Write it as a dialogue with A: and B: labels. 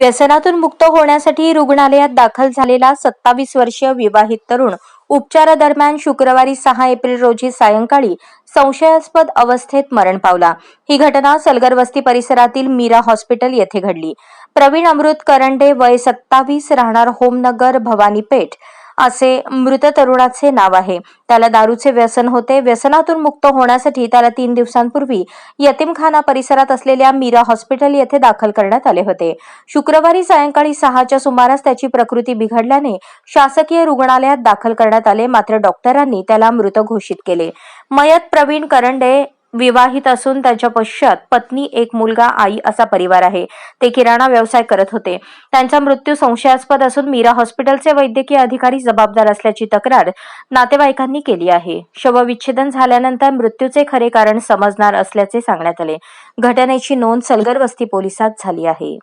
A: व्यसनातून मुक्त होण्यासाठी रुग्णालयात दाखल झालेला सत्तावीस वर्षीय विवाहित तरुण उपचारादरम्यान शुक्रवारी सहा एप्रिल रोजी सायंकाळी संशयास्पद अवस्थेत मरण पावला. ही घटना सलगर वस्ती परिसरातील मीरा हॉस्पिटल येथे घडली. प्रवीण अमृत करंडे वय सत्तावीस राहणार होमनगर भवानीपेठ. असे मृत तरुणाचे नाव आहे. त्याला दारूचे व्यसन होते. व्यसनातून मुक्त होण्यासाठी त्याला तीन दिवसांपूर्वी यतीमखाना परिसरात असलेल्या मीरा हॉस्पिटल येथे दाखल करण्यात आले होते. शुक्रवारी सायंकाळी सहाच्या सुमारास त्याची प्रकृती बिघडल्याने शासकीय रुग्णालयात दाखल करण्यात आले. मात्र डॉक्टरांनी त्याला मृत घोषित केले. मयत प्रवीण करंडे विवाहित असून त्यांच्या पश्चात पत्नी एक मुलगा आई असा परिवार आहे. ते किराणा व्यवसाय करत होते. त्यांचा मृत्यू संशयास्पद असून मीरा हॉस्पिटलचे वैद्यकीय अधिकारी जबाबदार असल्याची तक्रार नातेवाईकांनी केली आहे. शवविच्छेदन झाल्यानंतर मृत्यूचे खरे कारण समजणार असल्याचे सांगण्यात आले. घटनेची नोंद सलगर वस्ती पोलिसात झाली आहे.